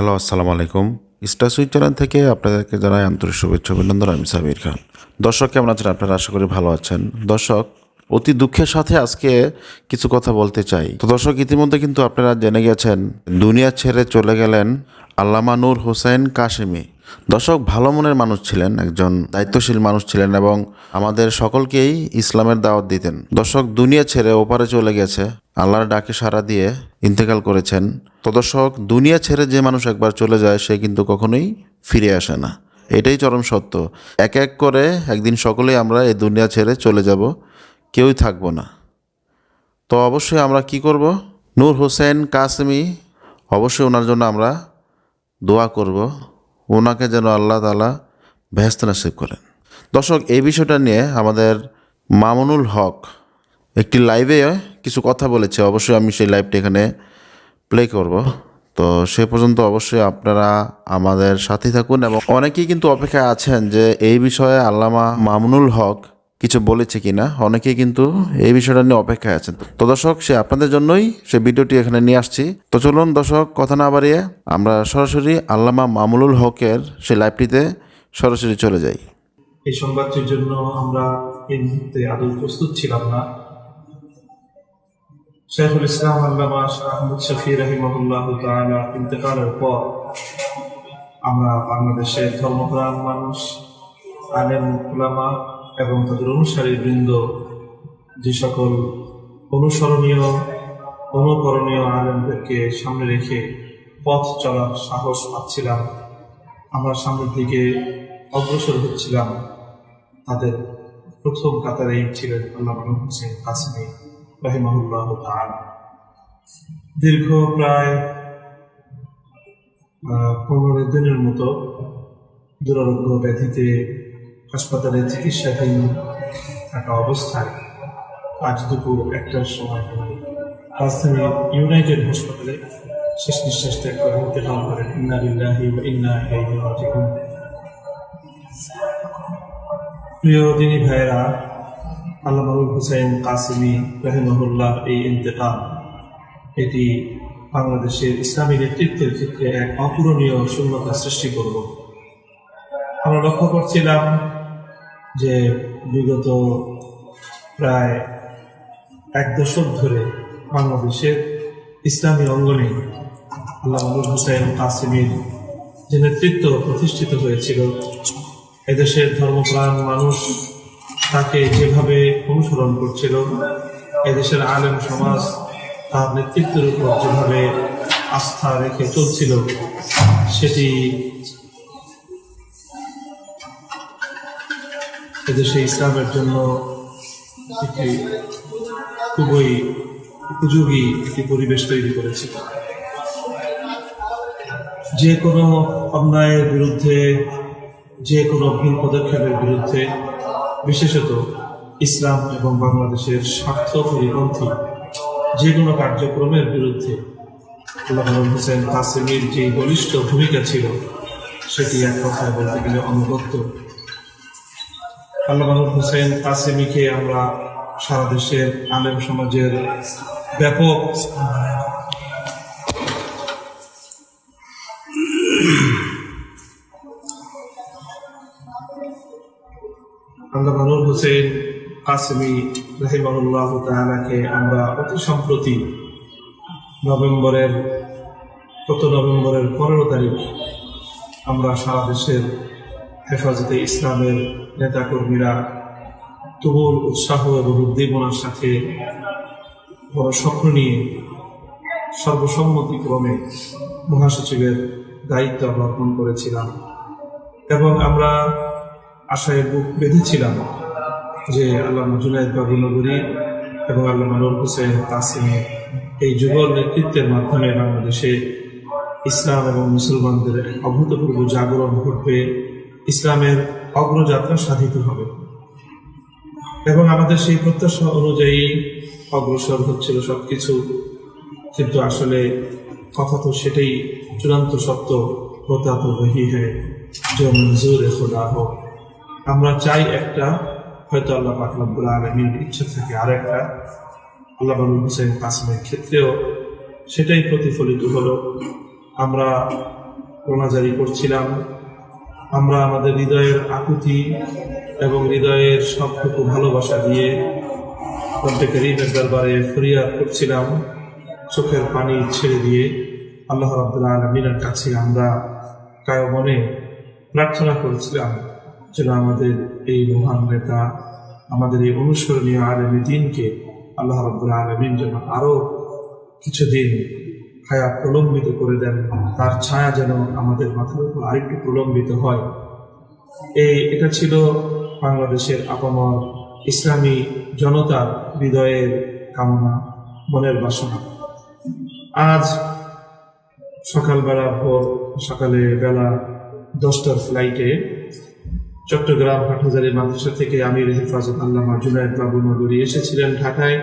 Hello, আসসালামু আলাইকুম। Star channel থেকে আপনাদেরকে জানাই আন্তরিক শুভেচ্ছা, অভিনন্দন। আমি সাবির খান। দর্শক, কেমন আছেন? আপনারা আশা করি ভালো আছেন। দর্শক, অতি দুঃখের সাথে আজকে কিছু কথা বলতে চাই। তো দর্শক, ইতিমধ্যে কিন্তু আপনারা জেনে গেছেন, দুনিয়া ছেড়ে চলে গেলেন আল্লামা নূর হোসেন কাশেমি। দর্শক, ভালো মনের মানুষ ছিলেন, একজন দায়িত্বশীল মানুষ ছিলেন এবং আমাদের সকলকেই ইসলামের দাওয়াত দিতেন। দর্শক, দুনিয়া ছেড়ে ওপারে চলে গেছে। আল্লাহর ডাকে সাড়া দিয়ে ইন্তেকাল করেছেন। তদর্শক দুনিয়া ছেড়ে যে মানুষ একবার চলে যায়, সে কিন্তু কখনোই ফিরে আসে না। এটাই চরম সত্য। এক এক করে একদিন সকলেই আমরা এই দুনিয়া ছেড়ে চলে যাব, কেউই থাকব না। তো অবশ্যই আমরা কি করব? নূর হোসেন কাসমি, অবশ্যই ওনার জন্য আমরা দোয়া করব। ওনাকে যেন আল্লাহ তালা বেহেস্ত নাসিব করেন। দর্শক, এই বিষয়টা নিয়ে আমাদের মামুনুল হক একটি লাইভে কিছু কথা বলেছে, অবশ্যই আমি সেই লাইভটা এখানে প্লে করব। তো সে পর্যন্ত অবশ্যই আপনারা আমাদের সাথে থাকুন এবং অনেকেই কিন্তু অপেক্ষায় আছেন যে এই বিষয়ে আল্লামা মামুনুল হক কিছু বলেছে কিনা। অনেকেই কিন্তু এই বিষয়টা নিয়ে অপেক্ষায় আছেন। তো দর্শক, সে আপনাদের জন্যই সে ভিডিওটি এখানে নিয়ে আসছি। তো চলুন দর্শক, কথা না বাড়িয়ে আমরা সরাসরি আল্লামা মামুনুল হকের সেই লাইভটিতে সরাসরি চলে যাই। এই সংবাদটির জন্য আমরা এই মুহূর্তে আদৌ প্রস্তুত ছিলাম না। শেখুল ইসলাম আল্লামা আহমদ শফি রহিমহুল্লাহ তাআলা ইন্তেকালের পর আমরা বাংলাদেশের ধর্মপ্রাণ মানুষ, আলেম, উলামা এবং তাদের অনুসারী বৃন্দ, যে সকল অনুসরণীয়, অনুকরণীয় আলেমদেরকে সামনে রেখে পথ চলার সাহস পাচ্ছিলাম, আমরা সামনের দিকে অগ্রসর হচ্ছিলাম, তাদের প্রথম কাতারেই ছিলেন আল্লাহ হোসেন কাসমি দীর্ঘ প্রায় পনেরো দিনের মতো দুরারোগ্য ব্যাধিতে হাসপাতালে চিকিৎসাধীন থাকা অবস্থায় আজ দুপুর একটার সময় তিনি রাজধানীর ইউনাইটেড হাসপাতালে শেষ নিঃশ্বাস ত্যাগ করে ইন্তেকাল করেন ইন্না লিল্লাহি ওয়া ইন্না প্রিয় দিনী ভাইয়েরা আল্লাহুল হুসাইন কাসিমি রহিমহুল্লাহ এই ইন্তেকাল। এটি বাংলাদেশের ইসলামী নেতৃত্বের ক্ষেত্রে এক অপূরণীয় শূন্যতা সৃষ্টি করব। আমরা লক্ষ্য করছিলাম যে বিগত প্রায় এক দশক ধরে বাংলাদেশের ইসলামী অঙ্গনে আল্লাহ হুসাইন কাসিমির যে নেতৃত্ব প্রতিষ্ঠিত হয়েছিল, এদেশের ধর্মপ্রাণ মানুষ তাকে যেভাবে অনুসরণ করছিল, এদেশের আলেম সমাজ তার নেতৃত্বের উপর যেভাবে আস্থা রেখে চলছিল, সেটি এদেশে ইসলামের জন্য একটি খুবই উপযোগী একটি পরিবেশ তৈরি করেছিল যে কোনো অন্যায়ের বিরুদ্ধে, যে কোনো ভুল পদক্ষেপের বিরুদ্ধে বিশেষত ইসলাম এবং বাংলাদেশের স্বার্থ পরিপন্থী যে কোনো কার্যক্রমের বিরুদ্ধে। আল্লাহ হোসেন কাসিমির যে বলিষ্ঠ ভূমিকা ছিল, সেটি এক কথায় বলতে গেলে অনবদ্য। আল্লাহ হোসেন কাসিমিকে আমরা সারা দেশের আলেম সমাজের ব্যাপক হোসেন কাসমি রাহিমাহুল্লাহ তাআলাকে আমরা অতি সম্প্রতি নভেম্বরের, গত নভেম্বরের পনেরো তারিখ আমরা সারা দেশের হেফাজতে ইসলামের নেতাকর্মীরা তুমুল উৎসাহ এবং উদ্দীপনার সাথে বড় স্বপ্ন নিয়ে সর্বসম্মতিক্রমে মহাসচিবের দায়িত্ব আমরা অর্পণ করেছিলাম এবং আমরা আশায় বুক বেঁধেছিলাম। যে আল্লাহ জুনায়দ বাবু নগরী এবং আল্লাহ নুর হোসেন কাসিমের এই যুগল নেতৃত্বের মাধ্যমে বাংলাদেশে ইসলাম এবং মুসলমানদের অভূতপূর্ব জাগরণ ঘটবে, ইসলামের অগ্রযাত্রা সাধিত হবে। এবং আমাদের সেই প্রত্যাশা অনুযায়ী অগ্রসর হচ্ছিল সবকিছু। কিন্তু আসলে কথা তো সেটাই, চূড়ান্ত সত্য তো রহি হ্যায় যে মঞ্জুর হোক। আমরা চাই একটা হয়তো আল্লাহ পাক রব্বুল আলমীর ইচ্ছা থাকে আর একটা আল্লাহ বাবু হুসেন কাসিমের ক্ষেত্রেও সেটাই প্রতিফলিত হলো। আমরা রোনাজারি করছিলাম। আমরা আমাদের হৃদয়ের আকুতি এবং হৃদয়ের সবটুকু ভালোবাসা দিয়ে রব্বে করিমের দরবারে ফরিয়াদ করছিলাম। চোখের পানি ছেড়ে দিয়ে আল্লাহ রাব্বুল আলমিনের কাছে আমরা কায় মনে প্রার্থনা করেছিলাম। যেন আমাদের এই মহান নেতা, আমাদের এই অনুসরণীয় আলমী দিনকে আল্লাহ রাব্বুল আলমিন যেন আরও কিছুদিন হায়াত প্রলম্বিত করে দেন, তার ছায়া যেন আমাদের মাথার উপর আরেকটু প্রলম্বিত হয়। এই, এটা ছিল বাংলাদেশের আপামর ইসলামী জনতার হৃদয়ের কামনা, মনের বাসনা। আজ সকালবেলা ভোর সকালে বেলা দশটার ফ্লাইটে চট্টগ্রাম হাটহাজারি মাদ্রাসা থেকে আমির হেফাজত আল্লামা জুনায়দ বাবু নগরী এসেছিলেন ঢাকায়।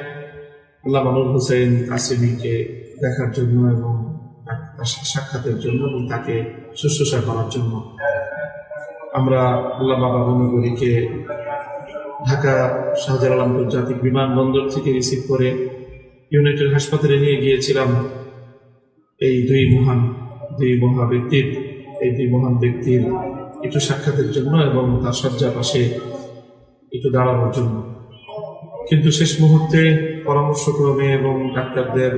আল্লামা নূর হোসেন কাসিমিকে দেখার জন্য এবং সাক্ষাতের জন্য এবং তাকে শুশ্রূষা করার জন্য। আমরা আল্লামা বাবু নগরীকে ঢাকা শাহজালাল আন্তর্জাতিক বিমানবন্দর থেকে রিসিভ করে ইউনাইটেড হাসপাতালে নিয়ে গিয়েছিলাম। এই দুই মহান, দুই মহা ব্যক্তির এই দুই মহান ব্যক্তির একটু সাক্ষাতের জন্য এবং তার শয্যা পাশে একটু দাঁড়ানোর জন্য। কিন্তু শেষ মুহূর্তে পরামর্শক্রমে এবং ডাক্তারদের,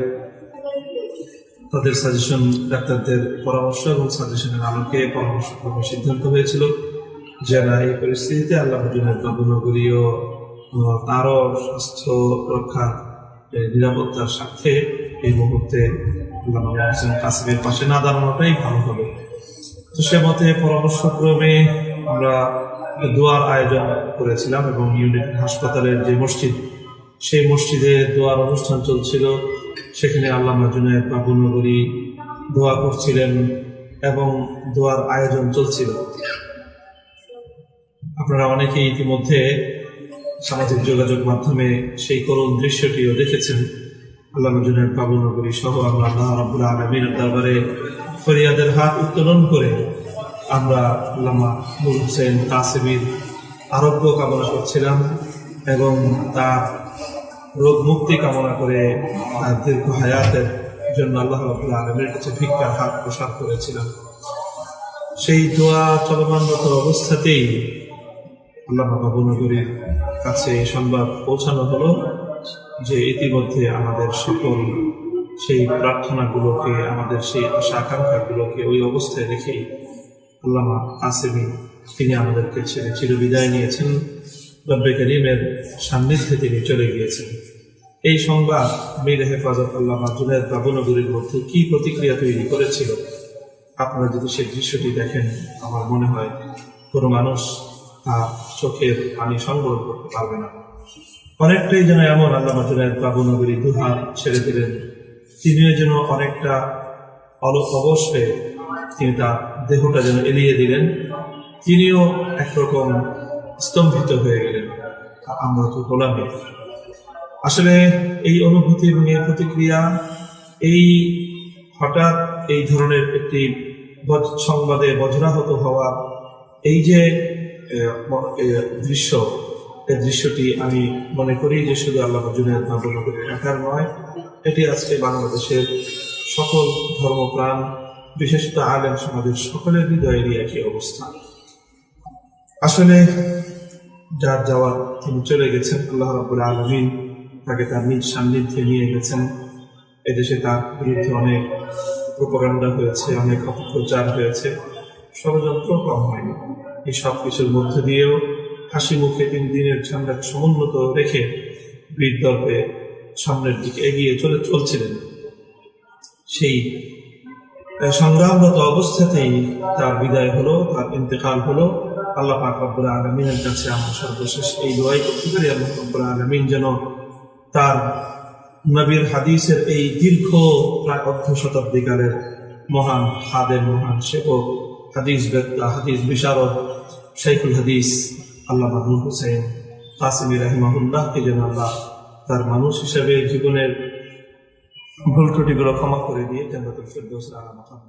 তাদের সাজেশন ডাক্তারদের পরামর্শ এবং সাজেশনের আলোকে পরামর্শক্রমে সিদ্ধান্ত হয়েছিল যে, না, এই পরিস্থিতিতে আল্লাহ নগরীয় তারও স্বাস্থ্য রক্ষার নিরাপত্তার স্বার্থে এই মুহূর্তে আল্লাহ কাসিমের পাশে না দাঁড়ানোটাই ভালো হবে। তো সে মতে পরামর্শক্রমে আমরা দোয়ার আয়োজন করেছিলাম এবং ইউনিট হাসপাতালের যে মসজিদ, সেই মসজিদে দোয়ার অনুষ্ঠান চলছিল। সেখানে আল্লামা জুনায়দ বাবু নগরী দোয়া করছিলেন এবং দোয়ার আয়োজন চলছিল। আপনারা অনেকেই ইতিমধ্যে সামাজিক যোগাযোগ মাধ্যমে সেই করুণ দৃশ্যটিও দেখেছেন। আল্লাহ জুনায়দ বাবু নগরী সহ আমরা আল্লাহ রাবুল আলমীর দরবারে ফরিয়াদের হাত উত্তোলন করে আমরা লামা নুর হোসেন কাসিমির আরোগ্য কামনা করছিলাম এবং তার রোগ মুক্তি কামনা করে তার দীর্ঘ হায়াতের জন্য আল্লাহ রাবুল আলমীর কাছে ভিক্ষার হাত প্রসার করেছিলাম। সেই দোয়া চলমানরত অবস্থাতেই আল্লাহ বাবু নগরীর কাছে সংবাদ পৌঁছানো হলো যে ইতিমধ্যে আমাদের সকল সেই প্রার্থনাগুলোকে, আমাদের সেই আশা আকাঙ্ক্ষাগুলোকে ওই অবস্থায় রেখেই আল্লামা আসেমি তিনি আমাদেরকে ছেড়ে চিরবিদায় নিয়েছেন। রব্বে করিমের সান্নিধ্যে তিনি চলে গিয়েছেন। এই সংবাদ মীর হেফাজত আল্লামা জুনায়দ বাবুনগরীর মধ্যে কি প্রতিক্রিয়া তৈরি করেছিল? আপনারা যদি সেই দৃশ্যটি দেখেন, আমার মনে হয় কোনো মানুষ তার চোখের পানি সংগ্রহ করতে পারবে না। অনেকটাই যেন এমন আল্লামা জুনায়দ বাবুনগরী দুহাত ছেড়ে দিলেন। তিনিও যেন অনেকটা অলক অবশ তিনি তার দেহটা যেন এলিয়ে দিলেন। তিনিও একরকম স্তম্ভিত হয়ে গেলেন। আমরা তো গোলামে আসলে এই অনুভূতি এবং এই প্রতিক্রিয়া, এই হঠাৎ এই ধরনের একটি সংবাদে বজ্রাহত হওয়া, এই যে দৃশ্য এই দৃশ্যটি আমি মনে করি যে শুধু আল্লাহ জুনায়দ নগরের একার নয় এটি আজকে বাংলাদেশের সকল ধর্মপ্রাণ, বিশেষত আলেম সমাজের সকলের হৃদয়েরই একই অবস্থা আসলে যার যাওয়ার তিনি চলে গেছেন, আল্লাহ রাবুল আলমিন তাকে তার নিজ সান্নিধ্যে নিয়ে গেছেন। এদেশে তার বিরুদ্ধে অনেক প্রোপাগান্ডা হয়েছে, অনেক অপপ্রচার হয়েছে। ষড়যন্ত্র কম হয়নি। এই সব কিছুর মধ্য দিয়েও হাসি মুখে তিনি দিনের ঝান্ডা সমুন্নত রেখে বীর দর্পে সামনের দিকে এগিয়ে চলে চলছিলেন। সেই সংগ্রামরত অবস্থাতেই তার বিদায় হলো, তার ইন্তেকাল হলো। আল্লাহ পাক রব্বুল আলমিনের কাছে আমরা সর্বশেষ এই দোয়াই করতে পারি। আল্লাহ রব্বুল আলমিন যেন তার নবীর হাদিসের এই দীর্ঘ প্রায় অর্ধ শতাব্দীকালের মহান খাদের মহান সেবক, হাদিস বেত্তা হাদিস বিশারদ, শাইখুল হাদিস, আল্লাহ মাহমুদ হুসেন কাসিমি রাহিমাহুল্লাহকে যেন আল্লাহ তার মানুষ হিসেবে জীবনের ভুল ত্রুটিগুলো ক্ষমা করে দিয়ে জান্নাতুল ফেরদৌস আলা মাকাম